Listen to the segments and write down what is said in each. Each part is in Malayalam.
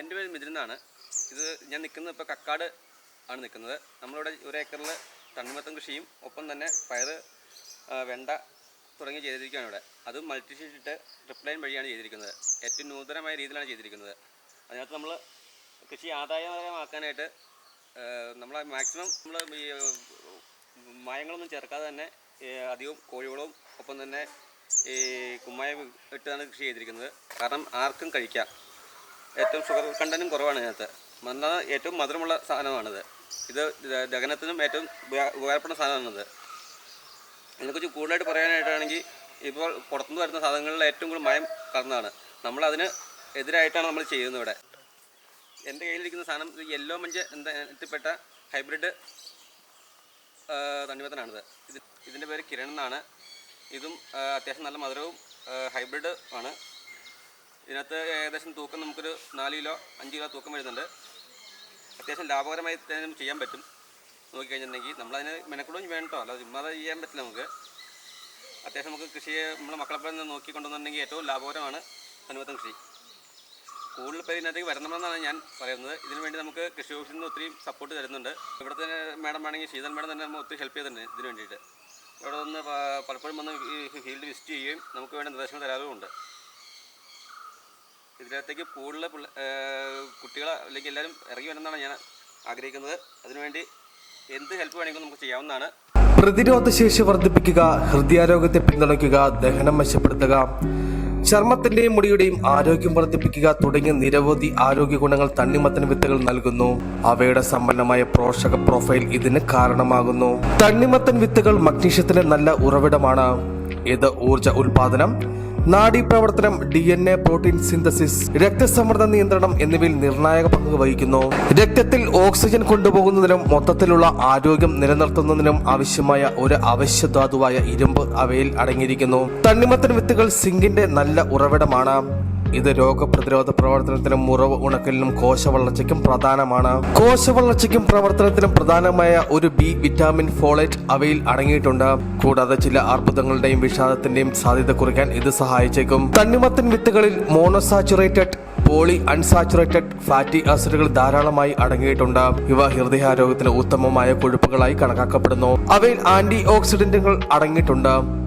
എന്റെ പേര് മിഥുൻ എന്നാണ്. ഇത് ഞാൻ നിൽക്കുന്നത് ഇപ്പോൾ കക്കാട് ആണ് നിൽക്കുന്നത്. നമ്മളിവിടെ ഒരു ഏക്കറിൽ തണ്ണിമത്തം കൃഷിയും ഒപ്പം തന്നെ പയർ വെണ്ട തുടങ്ങി ചെയ്തിരിക്കുകയാണ് ഇവിടെ. അതും മൾട്ടിഷീറ്റ് ഇട്ട് ട്രിപ്ലൈൻ വഴിയാണ് ചെയ്തിരിക്കുന്നത്. ഏറ്റവും നൂതനമായ രീതിയിലാണ് ചെയ്തിരിക്കുന്നത്. അതിനകത്ത് നമ്മൾ കൃഷി ആദായകരമാക്കാനായിട്ട് നമ്മൾ മാക്സിമം നമ്മൾ ഈ മായങ്ങളൊന്നും ചേർക്കാതെ തന്നെ അധികം കോഴിവളവും ഒപ്പം തന്നെ ഈ കുമ്മായ ഇട്ടാണ് കൃഷി ചെയ്തിരിക്കുന്നത്. കാരണം ആർക്കും കഴിക്കാം. ഏറ്റവും ഷുഗർ കണ്ടനും കുറവാണ് ഇതിനകത്ത്. എന്നാൽ ഏറ്റവും മധുരമുള്ള സാധനമാണിത്. ഇത് ദഹനത്തിനും ഏറ്റവും ഉപകാ- ഉപകാരപ്പെടുന്ന സാധനമാണിത്. ഇതിനെക്കുറിച്ച് കൂടുതലായിട്ട് പറയാനായിട്ടാണെങ്കിൽ ഇപ്പോൾ പുറത്തുനിന്ന് വരുന്ന സാധനങ്ങളിൽ ഏറ്റവും കൂടുതൽ മയം കലർന്നതാണ്. നമ്മളതിന് എതിരായിട്ടാണ് നമ്മൾ ചെയ്യുന്നത് ഇവിടെ. എന്റെ കയ്യിലിരിക്കുന്ന സാധനം യെല്ലോ മഞ്ച് എന്താ ഇനത്തിൽപ്പെട്ട ഹൈബ്രിഡ് തണ്ണിമത്തനാണിത്. ഇത് ഇതിന്റെ പേര് കിരൺ എന്നാണ്. ഇതും അത്യാവശ്യം നല്ല മധുരവും ഹൈബ്രിഡ് ആണ്. ഇതിനകത്ത് ഏകദേശം തൂക്കം നമുക്കൊരു നാല് കിലോ അഞ്ച് കിലോ തൂക്കം വരുന്നുണ്ട്. അത്യാവശ്യം ലാഭകരമായി തന്നെ ചെയ്യാൻ പറ്റും. നോക്കിക്കഴിഞ്ഞിട്ടുണ്ടെങ്കിൽ നമ്മളതിന് മെനക്കെടും വേണ്ടോ അല്ലാതെ ചുമ്മാതെ ചെയ്യാൻ പറ്റില്ല നമുക്ക്. അത്യാവശ്യം നമുക്ക് കൃഷിയെ നമ്മളെ മക്കളെപ്പോഴും നോക്കിക്കൊണ്ടുവന്നിട്ടുണ്ടെങ്കിൽ ഏറ്റവും ലാഭകരമാണ് അനുവദം കൃഷി. കൂടുതൽ പേര് ഇതിനകത്തേക്ക് വരണമെന്നാണ് ഞാൻ പറയുന്നത്. ഇതിനു വേണ്ടി നമുക്ക് കൃഷി ഓഫീസിൽ നിന്ന് ഒത്തിരി സപ്പോർട്ട് തരുന്നുണ്ട്. ഇവിടുത്തെ മാഡം വേണമെങ്കിൽ ശീതൽ മാഡം തന്നെ ഒത്തിരി ഹെൽപ്പ് ചെയ്തിട്ടുണ്ട് ഇതിന് വേണ്ടിയിട്ട്. ഇവിടെ വന്ന് പലപ്പോഴും വന്ന് ഫീൽഡ് വിസിറ്റ് ചെയ്യുകയും നമുക്ക് വേണ്ട നിർദ്ദേശങ്ങൾ തരാറുമുണ്ട്. ഇതിനകത്തേക്ക് കൂടുതൽ കുട്ടികളെ അല്ലെങ്കിൽ എല്ലാവരും ഇറങ്ങി വരുന്നതാണ് ഞാൻ ആഗ്രഹിക്കുന്നത്. അതിനുവേണ്ടി എന്ത് ഹെൽപ്പ് വേണമെങ്കിലും നമുക്ക് ചെയ്യാവുന്നതാണ്. പ്രതിരോധശേഷി വർദ്ധിപ്പിക്കുക ഹൃദയാരോഗ്യത്തെ പിന്തുണയ്ക്കുക ദഹനം മെച്ചപ്പെടുത്തുക ചർമ്മത്തിന്റെയും മുടിയുടെയും ആരോഗ്യം വർദ്ധിപ്പിക്കുക തുടങ്ങിയ നിരവധി ആരോഗ്യ ഗുണങ്ങൾ തണ്ണിമത്തൻ വിത്തുകൾ നൽകുന്നു. അവയുടെ സമ്പന്നമായ പോഷക പ്രൊഫൈൽ ഇതിന് കാരണമാകുന്നു. തണ്ണിമത്തൻ വിത്തുകൾ മഗ്നീഷ്യത്തിന് നല്ല ഉറവിടമാണ്. ഇത് ഊർജ ഉൽപാദനം? നാഡീപ്രവർത്തനം D N A protein synthesis രക്തസമ്മർദ്ദ നിയന്ത്രണം എന്നിവയിൽ നിർണായക പങ്ക് വഹിക്കുന്നു. രക്തത്തിൽ ഓക്സിജൻ കൊണ്ടുപോകുന്നതിനും മൊത്തത്തിലുള്ള ആരോഗ്യം നിലനിർത്തുന്നതിനും ആവശ്യമായ ഒരു അവശ്യധാതുവായ ഇരുമ്പ് അവയിൽ അടങ്ങിയിരിക്കുന്നു. തണ്ണിമത്തൻ വിത്തുകൾ സിങ്കിന്റെ നല്ല ഉറവിടമാണ്. ഇത് രോഗപ്രതിരോധ പ്രവർത്തനത്തിനും മുറിവ് ഉണക്കലിനും കോശവളർച്ചയ്ക്കും പ്രധാനമാണ്. കോശവളർച്ചയ്ക്കും പ്രവർത്തനത്തിനും പ്രധാനമായ ഒരു ബി വിറ്റാമിൻ ഫോളേറ്റ് അവയിൽ അടങ്ങിയിട്ടുണ്ട്. കൂടാതെ ചില അർബുദങ്ങളുടെയും വിഷാദത്തിന്റെയും സാധ്യത കുറയ്ക്കാൻ ഇത് സഹായിച്ചേക്കും. തണ്ണിമത്തൻ വിത്തുകളിൽ മോണോസാച്ചുറേറ്റഡ് പോളി അൺസാച്ചുറേറ്റഡ് ഫാറ്റി ആസിഡുകൾ ധാരാളമായി അടങ്ങിയിട്ടുണ്ട്. ഇവ ഹൃദയാരോഗ്യത്തിന് ഉത്തമമായ കൊഴുപ്പുകളായി കണക്കാക്കപ്പെടുന്നു. അവയിൽ ആന്റി ഓക്സിഡന്റുകൾ അടങ്ങിയിട്ടുണ്ട്.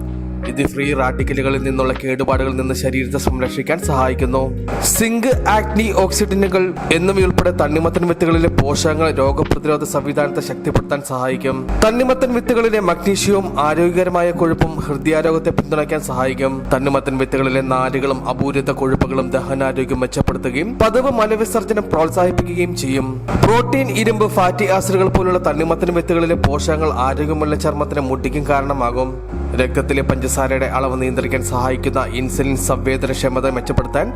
ഇത് ഫ്രീ റാഡിക്കലുകളിൽ നിന്നുള്ള കേടുപാടുകളിൽ നിന്ന് ശരീരത്തെ സംരക്ഷിക്കാൻ സഹായിക്കുന്നു. സിങ്ക് ആക്നി ഓക്സിഡനുകൾ എന്നിവയുൾപ്പെടെ തണ്ണിമത്തൻ വിത്തുകളിലെ പോഷകങ്ങൾ രോഗപ്രതിരോധ സംവിധാനത്തെ ശക്തിപ്പെടുത്താൻ സഹായിക്കും. തണ്ണിമത്തൻ വിത്തുകളിലെ മഗ്നീഷ്യവും ആരോഗ്യകരമായ കൊഴുപ്പും ഹൃദയാരോഗ്യത്തെ പിന്തുണയ്ക്കാൻ സഹായിക്കും. തണ്ണിമത്തൻ വിത്തുകളിലെ നാരുകളും അപൂരിത കൊഴുപ്പുകളും ദഹനാരോഗ്യം മെച്ചപ്പെടുത്തുകയും പതിവ് മലവിസർജനം പ്രോത്സാഹിപ്പിക്കുകയും ചെയ്യും. പ്രോട്ടീൻ ഇരുമ്പ് ഫാറ്റി ആസിഡുകൾ പോലുള്ള തണ്ണിമത്തൻ വിത്തുകളിലെ പോഷകങ്ങൾ ആരോഗ്യമുള്ള ചർമ്മത്തിന് മുട്ടിക്കും കാരണമാകും. രക്തത്തിലെ പഞ്ചസാരയുടെ അളവ് നിയന്ത്രിക്കാൻ സഹായിക്കുന്ന ഇൻസുലിൻ സംവേദനക്ഷമത മെച്ചപ്പെടുത്താൻ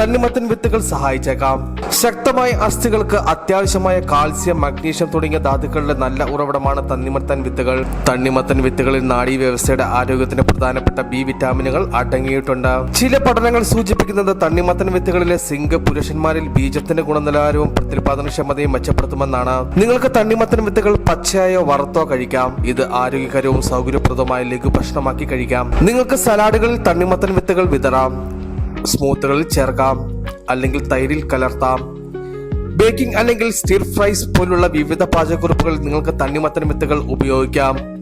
തണ്ണിമത്തൻ വിത്തുകൾ സഹായിച്ചേക്കാം. ശക്തമായ അസ്ഥികൾക്ക് അത്യാവശ്യമായ കാൽസ്യം മഗ്നീഷ്യം തുടങ്ങിയ ധാതുക്കളുടെ നല്ല ഉറവിടമാണ് തണ്ണിമത്തൻ വിത്തുകൾ. തണ്ണിമത്തൻ വിത്തുകളിൽ നാഡീവ്യവസ്ഥയുടെ ആരോഗ്യത്തിന് പ്രധാനപ്പെട്ട ബി വിറ്റാമിനുകൾ അടങ്ങിയിട്ടുണ്ട്. ചില പഠനങ്ങൾ സൂചിപ്പിക്കുന്നത് തണ്ണിമത്തൻ വിത്തുകളിലെ സിങ്ക് പുരുഷന്മാരിൽ ബീജത്തിന്റെ ഗുണനിലവാരവും പ്രത്യുൽപാദനക്ഷമതയും മെച്ചപ്പെടുത്തുമെന്നാണ്. നിങ്ങൾക്ക് തണ്ണിമത്തൻ വിത്തുകൾ പച്ചയായോ വറുത്തോ കഴിക്കാം. ഇത് ആരോഗ്യകരവും സൗകര്യപ്രദവുമായ ലഘുഭക്ഷണമാക്കി കഴിക്കാം. നിങ്ങൾക്ക് സലാഡുകളിൽ തണ്ണിമത്തൻ വിത്തുകൾ വിതറാം. സ്മൂത്തുകളിൽ ചേർക്കാം അല്ലെങ്കിൽ തൈരിൽ കലർത്താം. ബേക്കിംഗ് അല്ലെങ്കിൽ സ്റ്റിർ ഫ്രൈസ് പോലുള്ള വിവിധ പാചകക്കുറിപ്പുകളിൽ നിങ്ങൾക്ക് തണ്ണിമത്തൻ വിത്തുകൾ ഉപയോഗിക്കാം.